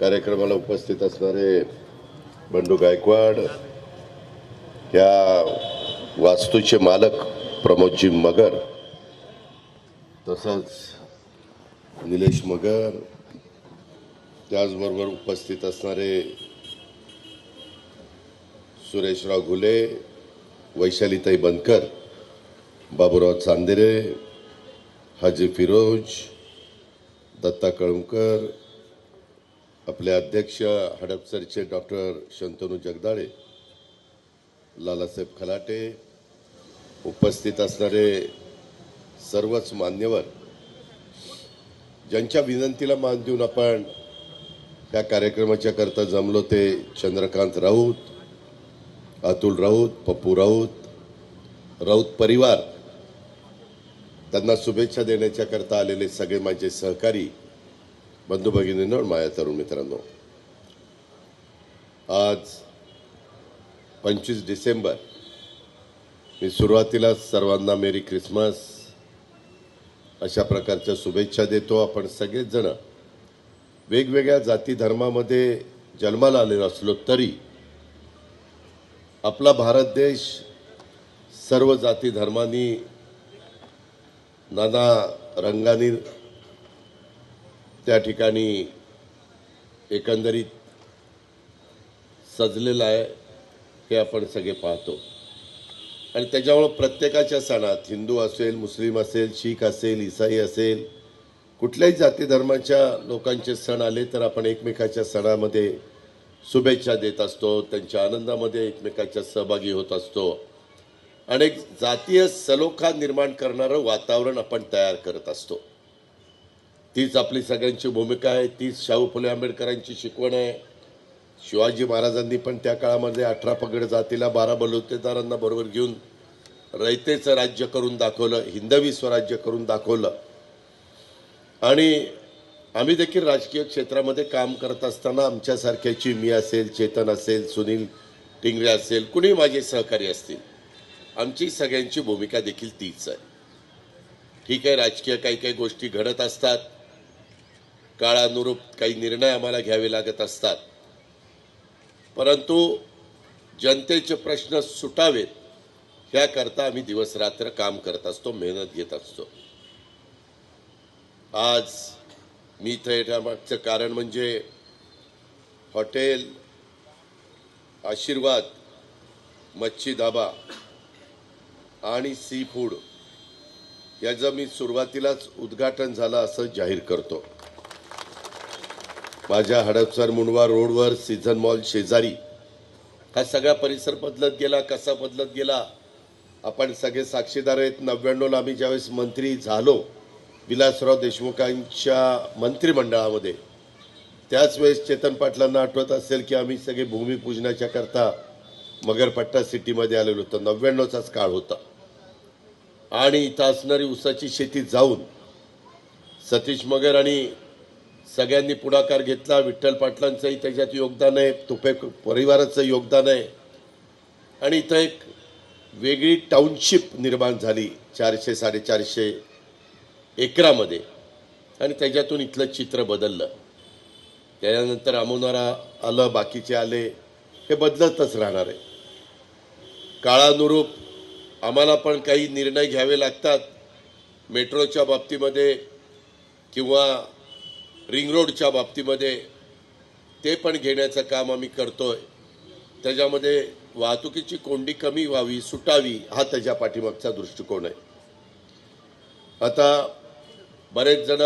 कार्यक्रमाला उपस्थित असणारे बंडू गायकवाड या वास्तूचे मालक प्रमोदजी मगर तसंच निलेश मगर त्याचबरोबर उपस्थित असणारे सुरेशराव घुले वैशालीताई बनकर बाबूराव चांदेरे हाजी फिरोज दत्ता कळमकर आपले अध्यक्ष हडपसरचे डॉक्टर शंतनू जगदाळे लालासाहेब खलाटे उपस्थित असणारे सर्वच मान्यवर ज्यांच्या विनंतीला मान देऊन आपण त्या कार्यक्रमाच्या करता जमलो ते चंद्रकांत राऊत अतुल राऊत पप्पू राऊत राऊत परिवार त्यांना शुभेच्छा देण्याच्या करता आलेले सगळे माझे सहकारी बंधू भगिनींनो माझ्या तरुण मित्रांनो आज पंचवीस डिसेंबर मी सुरुवातीला सर्वांना मेरी क्रिसमस अशा प्रकारच्या शुभेच्छा देतो. आपण सगळेच जण वेगवेगळ्या जाती धर्मामध्ये जन्माला आलेलो असलो तरी आपला भारत देश सर्व जाती धर्मांनी नाना रंगाने त्या ठिकाणी एकंदरीत सजलेलं आहे हे आपण सगळे पाहतो. आणि त्याच्यामुळं प्रत्येकाच्या सणात हिंदू असेल मुस्लिम असेल शीख असेल इसाई असेल कुठल्याही जाती धर्माच्या लोकांचे सण आले तर आपण एकमेकाच्या सणामध्ये शुभेच्छा देत असतो त्यांच्या आनंदामध्ये एकमेकाच्या सहभागी होत असतो. आणि एक जातीय सलोखा निर्माण करणारं वातावरण आपण तयार करत असतो. तीच आपली सगळ्यांची भूमिका आहे तीच शाहू फुले आंबेडकरांची शिकवण आहे. शिवाजी महाराजांनी पण त्या काळामध्ये अठरा पगड जातीला बारा बलुतेदारांना बरोबर घेऊन रयतेचं राज्य करून दाखवलं हिंदवी स्वराज्य करून दाखवलं. आणि आम्ही देखील राजकीय क्षेत्रामध्ये काम करत असताना आमच्यासारख्याची मी असेल चेतन असेल सुनील टिंगरे असेल कुणी माझे सहकारी असतील आमची सगळ्यांची भूमिका देखील तीच आहे. ठीक आहे राजकीय काही काही गोष्टी घडत असतात. काळानुरूप काही निर्णय आम्हाला घ्यावे लागत असतात. परंतु जनतेचे प्रश्न सुटावेत ह्याकरता आम्ही दिवसरात्र काम करत असतो मेहनत घेत असतो. आज मी इथं येण्यामागचं कारण म्हणजे हॉटेल आशीर्वाद मच्छी धाबा आणि सी फूड याचं मी सुरुवातीलाच उद्घाटन झालं असं जाहीर करतो. माझ्या हडपसर मुंडवा रोडवर सीझन मॉल शेजारी. हा सगळा परिसर बदलत गेला कसा बदलत गेला? आपण सगळे साक्षीदार आहेत. नव्याण्णवला आम्ही ज्यावेळेस मंत्री झालो विलासराव देशमुखांच्या मंत्रिमंडळामध्ये त्याच वेळेस चेतन पाटलांना आठवत असेल की आम्ही सगळे भूमिपूजनाच्या करता मगरपट्टा सिटीमध्ये आलेलो होतो. नव्याण्णवचाच काळ होता. आणि इथं असणारी ऊसाची शेती जाऊन सतीश मगर आणि सगळ्यांनी पुढाकार घेतला. विठ्ठल पाटलांचंही त्याच्यात योगदान आहे. तुपे परिवाराचं योगदान आहे. आणि इथं एक वेगळी टाउनशिप निर्माण झाली चारशे साडेचारशे एकरामध्ये. आणि त्याच्यातून इथलं चित्र बदललं. त्याच्यानंतर अमोनारा आलं बाकीचे आले. हे बदलतच राहणार आहे. काळानुरूप आम्हाला पण काही निर्णय घ्यावे लागतात. मेट्रोच्या बाबतीमध्ये किंवा रिंग रोडच्या बाबतीमध्ये ते पण घेण्याचं काम आम्ही करतो आहे त्याच्यामध्ये वाहतुकीची कोंडी कमी व्हावी सुटावी हा त्याच्या पाठीमागचा दृष्टिकोन आहे. आता बरेच जण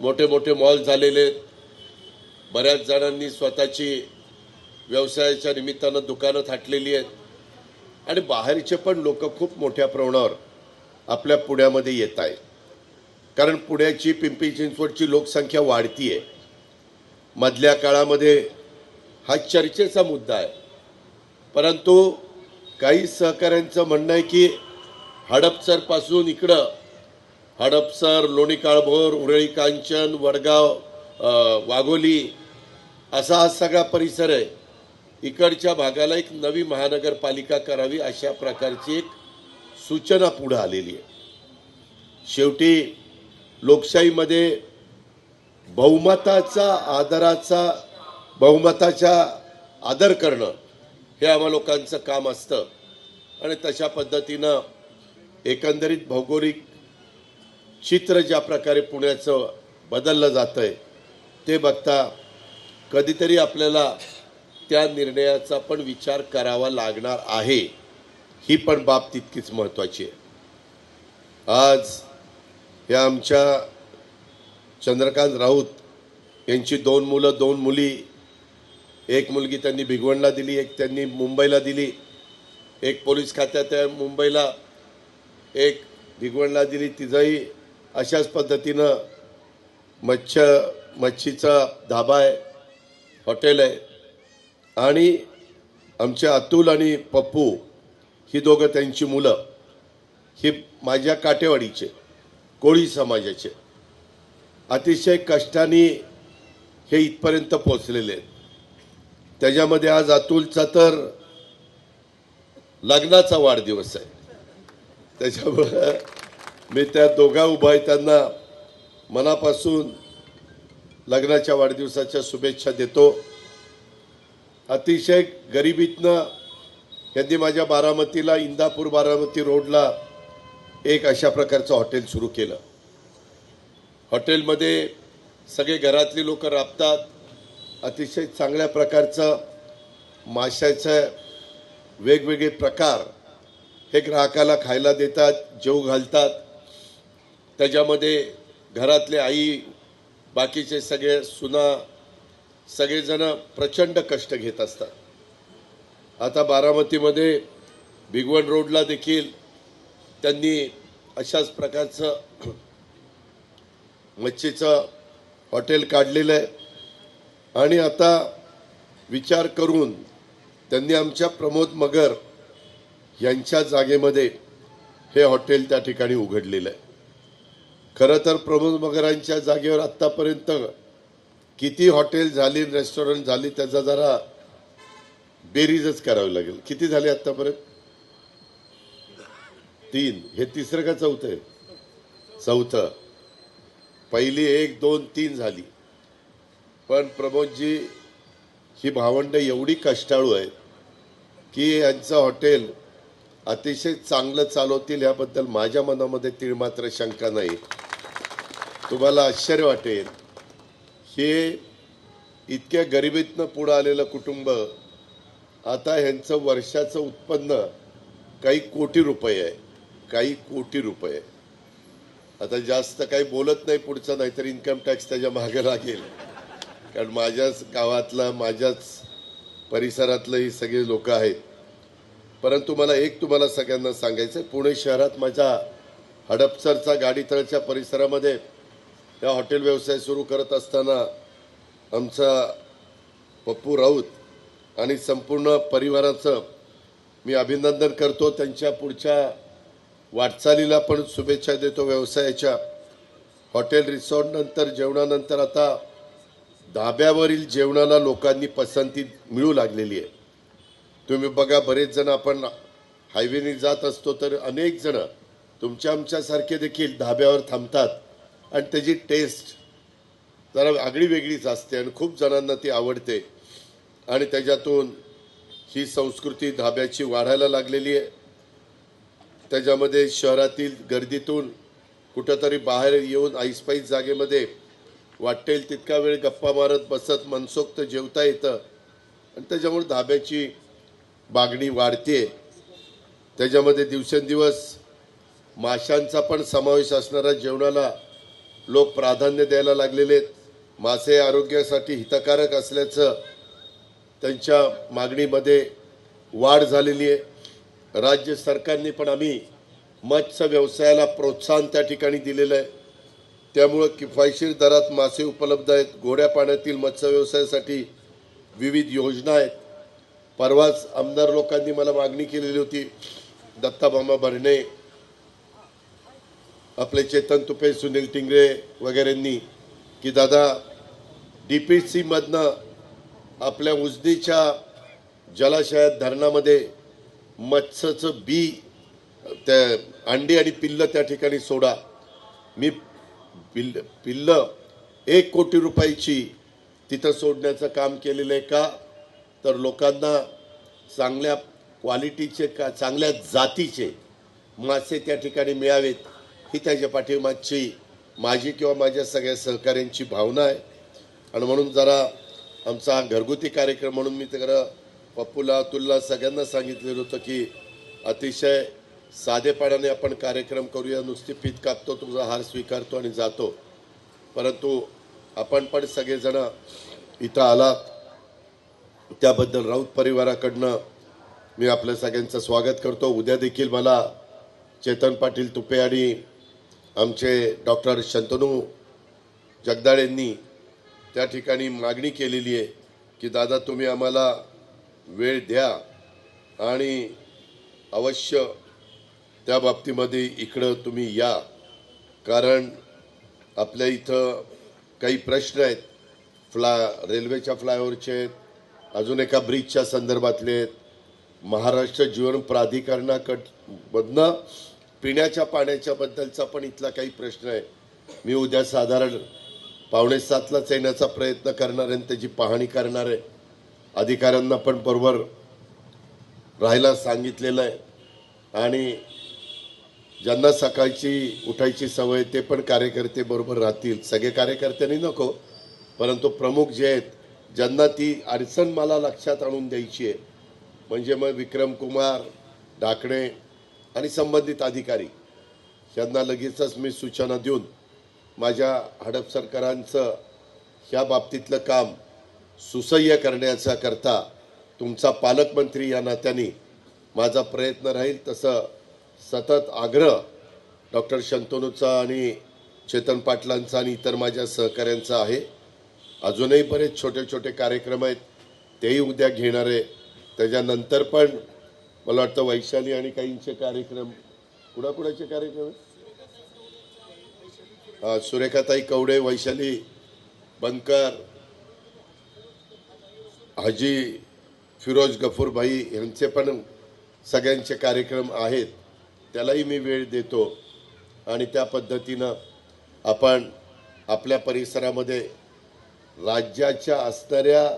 मोठे मोठे मॉल झालेले आहेत. बऱ्याच जणांनी स्वतःची व्यवसायाच्या निमित्तानं दुकानं थाटलेली आहेत. आणि बाहेरचे पण लोक खूप मोठ्या प्रमाणावर आपल्या पुण्यामध्ये येत आहेत. कारण पुण्याची पिंपरी चिंचवडची लोकसंख्या वाढती आहे मधल्या काळामध्ये हा चर्चेचा मुद्दा आहे. परंतु काही सहकाऱ्यांचं म्हणणं आहे की हडपसरपासून इकडं हडपसर लोणी काळभोर उरळी कांचन वडगाव वाघोली असा हा सगळा परिसर आहे. इकडच्या भागाला एक नवी महानगरपालिका करावी अशा प्रकारची एक सूचना पुढं आलेली आहे. शेवटी लोकशाहीमध्ये बहुमताचा आदराचा बहुमताचा आदर करणं हे आम्हा लोकांचं काम असतं. आणि तशा पद्धतीनं एकंदरीत भौगोलिक चित्र ज्या प्रकारे पुण्याचं बदललं जातं आहे ते बघता कधीतरी आपल्याला त्या निर्णयाचा पण विचार करावा लागणार आहे. ही पण बाब तितकीच महत्त्वाची आहे. आज या आमच्या चंद्रकांत राऊत यांची दोन मुलं दोन मुली. एक मुलगी त्यांनी भिगवणला दिली एक त्यांनी मुंबईला दिली. एक पोलीस खात्यात मुंबईला. एक भिगवणला दिली. तिचंही अशाच पद्धतीनं मच्छ मच्छीचा धाबा आहे हॉटेल आहे. आणि आमचे अतुल आणि पप्पू ही दोघं त्यांची मुलं. ही माझ्या काटेवाडीचे. कोळी समाजाचे. अतिशय कष्टाने हे इथपर्यंत पोचलेले आहेत. त्याच्यामध्ये आज अतुलचा तर लग्नाचा वाढदिवस आहे. त्याच्यामुळं मी त्या दोघा उभा आहे त्यांना मनापासून लग्नाच्या वाढदिवसाच्या शुभेच्छा देतो. अतिशय गरिबीतनं त्यांनी माझ्या बारामतीला इंदापूर बारामती रोडला एक अशा प्रकारचं हॉटेल सुरू केलं. हॉटेलमध्ये सगळे घरातली लोक राबतात. अतिशय चांगल्या प्रकारचं माशाचं वेगवेगळे प्रकार हे ग्राहकाला खायला देतात जेव घालतात. त्याच्यामध्ये घरातले आई बाकीचे सगळे सुना सगळेजण प्रचंड कष्ट घेत असतात. आता बारामतीमध्ये भिगवण रोडला देखील त्यांनी अशाच प्रकारचं मच्छीचं हॉटेल काढलेलं आहे. आणि आता विचार करून त्यांनी आमच्या प्रमोद मगर यांच्या जागेमध्ये हे हॉटेल त्या ठिकाणी उघडलेलं आहे. खरं तर प्रमोद मगरांच्या जागेवर आत्तापर्यंत किती हॉटेल झाली रेस्टॉरंट झाली त्याचा जरा बेरीजच करावी लागेल. किती झाले आत्तापर्यंत? तीन. हे तिसरं का चौथं आहे? चौथं. पहिली एक दोन तीन झाली. पण प्रमोदजी ही भावंड एवढी कष्टाळू आहेत की यांचं हॉटेल अतिशय चांगलं चालवतील याबद्दल माझ्या मनामध्ये तीळ मात्र शंका नाही. तुम्हाला आश्चर्य वाटेल. हे इतक्या गरिबीतनं पुढं आलेलं कुटुंब आता ह्यांचं वर्षाचं उत्पन्न काही कोटी रुपये आहे. काही कोटी रुपये. आता जास्त काही बोलत नाही पुढचं नाहीतर इन्कम टॅक्स त्याच्यामागे लागेल. कारण माझ्याच गावातलं माझ्याच परिसरातलं ही सगळी लोक आहेत. परंतु मला एक तुम्हाला सगळ्यांना सांगायचं आहे पुणे शहरात माझ्या हडपसरचा गाडीतळच्या परिसरामध्ये या हॉटेल व्यवसाय सुरू करत असताना आमचा पप्पू राऊत आणि संपूर्ण परिवाराचं मी अभिनंदन करतो. त्यांच्या पुढच्या वाटचालीला पण शुभेच्छा देतो व्यवसायाच्या. हॉटेल रिसॉर्टनंतर जेवणानंतर आता धाब्यावरील जेवणाला लोकांनी पसंती मिळू लागलेली आहे. तुम्ही बघा बरेच जण आपण हायवेने जात असतो तर अनेक जण तुमच्या आमच्यासारखे देखील धाब्यावर थांबतात. आणि त्याची टेस्ट जरा आगळी वेगळीच असते आणि खूप जणांना ती आवडते. आणि त्याच्यातून ही संस्कृती धाब्याची वाढायला लागलेली आहे. त्याच्यामध्ये शहरातील गर्दीतून कुठंतरी बाहेर येऊन आईसपाईस जागेमध्ये वाटेल तितका वेळ गप्पा मारत बसत मनसोक्त जेवता येतं. आणि त्याच्यामुळे धाब्याची मागणी वाढते त्याच्यामध्ये दिवसेंदिवस माशांचा पण समावेश असणाऱ्या जेवणाला लोक प्राधान्य द्यायला लागलेले आहेत. मासे आरोग्यासाठी हितकारक असल्याचं त्यांच्या मागणीमध्ये वाढ झालेली आहे. राज्य सरकारने पण आम्ही मत्स्य व्यवसायाला प्रोत्साहन त्या ठिकाणी दिलेलं आहे. त्यामुळं किफायशीर दरात मासे उपलब्ध आहेत. गोड्या पाण्यातील मत्स्य व्यवसायासाठी विविध योजना आहेत. परवाच आमदार लोकांनी मला मागणी केलेली होती दत्ताबामा भरणे आपले चेतन तुपे सुनील टिंगरे वगैरेंनी की दादा डी पी सीमधनं आपल्या उजनीच्या जलाशयात धरणामध्ये मत्स्याचं बी त्या अंडी आणि पिल्लं त्या ठिकाणी सोडा. मी पिल्ल पिल्लं एक कोटी रुपयाची तिथं सोडण्याचं काम केलेलं आहे का? तर लोकांना चांगल्या क्वालिटीचे का चांगल्या जातीचे मासे त्या ठिकाणी मिळावेत ही त्याच्या पाठीमागची माझी किंवा माझ्या सगळ्या सहकाऱ्यांची भावना आहे. आणि म्हणून जरा आमचा घरगुती कार्यक्रम म्हणून मी तर पप्पूला अतुलला सगळ्यांना सांगितलेलं होतं की अतिशय साधेपणाने आपण कार्यक्रम करूया. नुसती पीत कापतो तुझा हार स्वीकारतो आणि जातो. परंतु आपण पण सगळेजण इथं आलात. त्याबद्दल राऊत परिवाराकडनं मी आपल्या सगळ्यांचं स्वागत करतो. उद्या देखील मला चेतन पाटील तुपे आणि आमचे डॉक्टर शंतनू जगदाळेंनी त्या ठिकाणी मागणी केलेली आहे की दादा तुम्ही आम्हाला वेळ द्या आणि अवश्य त्या बाबतीमध्ये इकडं तुम्ही या. कारण आपल्या इथं काही प्रश्न आहेत. फ्ला रेल्वेच्या फ्लायओव्हरचे आहेत. अजून एका ब्रिजच्या संदर्भातले आहेत. महाराष्ट्र जीवन प्राधिकरणाकडमधनं पिण्याच्या पाण्याच्याबद्दलचा पण इथला काही प्रश्न आहे. मी उद्या साधारण पावणे सातलाच येण्याचा प्रयत्न करणार आहे आणि त्याची पाहणी करणार आहे. अधिकाऱ्यांना पण बरोबर राहायला सांगितलेलं आहे. आणि ज्यांना सकाळची उठायची सवय ते पण कार्यकर्ते बरोबर राहतील. सगळे कार्यकर्त्यांनी नको परंतु प्रमुख जे आहेत ज्यांना ती अडचण मला लक्षात आणून द्यायची आहे म्हणजे मग विक्रम कुमार डाकणे आणि संबंधित अधिकारी यांना लगेचच मी सूचना देऊन माझ्या हडप सरकारांचं ह्या बाबतीतलं काम सुसह्य करण्याचा करता तुमचा पालकमंत्री या नात्याने माझा प्रयत्न राहील तसं सतत आग्रह डॉक्टर शंतनूचा आणि चेतन पाटलांचा आणि इतर माझ्या सहकाऱ्यांचा आहे. अजूनही बरेच छोटे छोटे कार्यक्रम आहेत. तेही उद्या घेणार आहे. त्याच्यानंतर पण मला वाटतं वैशाली आणि काहींचे कार्यक्रम कुणाकुणाचे कार्यक्रम सुरेखाताई कवडे वैशाली बनकर हाजी फिरोज गफूर भाई यांचे पण सगळ्यांचे कार्यक्रम आहेत. त्यालाही मी वेळ देतो. आणि त्या पद्धतीनं आपण आपल्या परिसरामध्ये राज्याच्या असणाऱ्या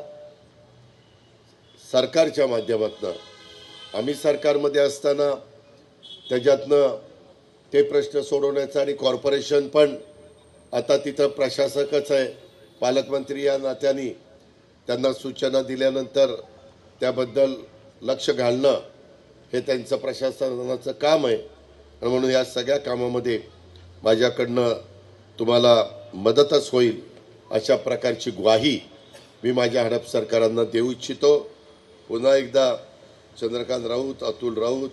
सरकारच्या माध्यमातनं आम्ही सरकारमध्ये असताना त्याच्यातनं ते प्रश्न सोडवण्याचा आणि कॉर्पोरेशन पण आता तिथं प्रशासकच आहे. पालकमंत्री या नात्याने त्यांना सूचना दिल्यानंतर त्याबद्दल लक्ष घालणं हे त्यांचं प्रशासनाचं काम आहे. आणि म्हणून या सगळ्या कामामध्ये माझ्याकडनं तुम्हाला मदतच होईल अशा प्रकारची ग्वाही मी माझ्या हडप सरकारांना देऊ इच्छितो. पुन्हा एकदा चंद्रकांत राऊत अतुल राऊत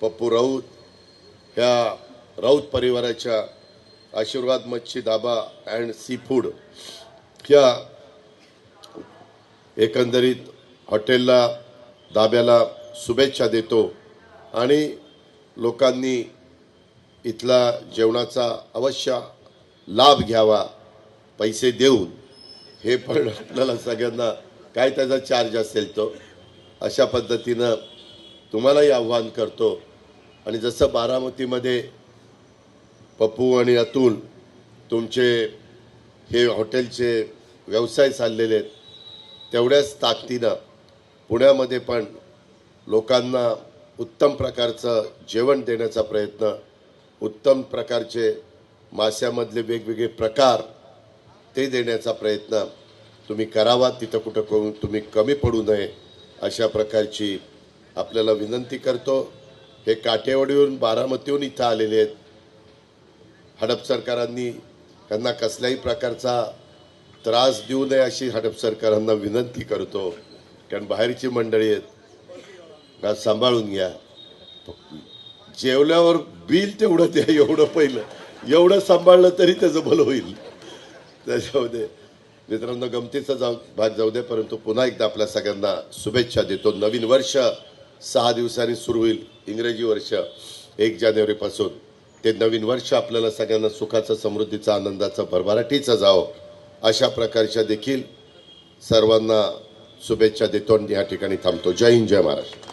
पप्पू राऊत ह्या राऊत परिवाराच्या आशीर्वाद मच्छी दाबा अँड सी फूड ह्या एकंदरीत हॉटेलला धाब्याला शुभेच्छा देतो आणि लोकांनी इथला जेवणाचा अवश्य लाभ घ्यावा पैसे देऊन. हे पण आपल्याला सगळ्यांना काय त्याचा चार्ज असेल तो अशा पद्धतीनं तुम्हालाही आव्हान करतो. आणि जसं बारामतीमध्ये पप्पू आणि अतुल तुमचे हे हॉटेलचे व्यवसाय चाललेले आहेत तेवढ्याच ताकदीनं पुण्यामध्ये पण लोकांना उत्तम प्रकारचं जेवण देण्याचा प्रयत्न उत्तम प्रकारचे माश्यामधले वेगवेगळे प्रकार ते देण्याचा प्रयत्न तुम्ही करावा तिथं कुठं करून तुम्ही कमी पडू नये अशा प्रकारची आपल्याला विनंती करतो. हे काठेवाडीहून बारामतीहून इथं आलेले आहेत. हडप सरकारांनी त्यांना कसल्याही प्रकारचा त्रास देऊ नये अशी हडप सरकारांना विनंती करतो. कारण बाहेरची मंडळी आहेत. का सांभाळून घ्या. जेवल्यावर बिल तेवढं द्या एवढं पहिलं. एवढं सांभाळलं तरी त्याचं भलं होईल. त्याच्यामध्ये मित्रांनो गमतीचा जाऊ भाग जाऊ दे परंतु पुन्हा एकदा आपल्या सगळ्यांना शुभेच्छा देतो. नवीन वर्ष सहा दिवसांनी सुरू होईल. इंग्रजी वर्ष एक जानेवारीपासून ते नवीन वर्ष आपल्याला सगळ्यांना सुखाचं समृद्धीचं आनंदाचं भरभराटीचं जावं. अशा प्रकारच्या देखील सर्वांना शुभेच्छा देतो आणि या ठिकाणी थांबतो. जय हिंद जय महाराष्ट्र.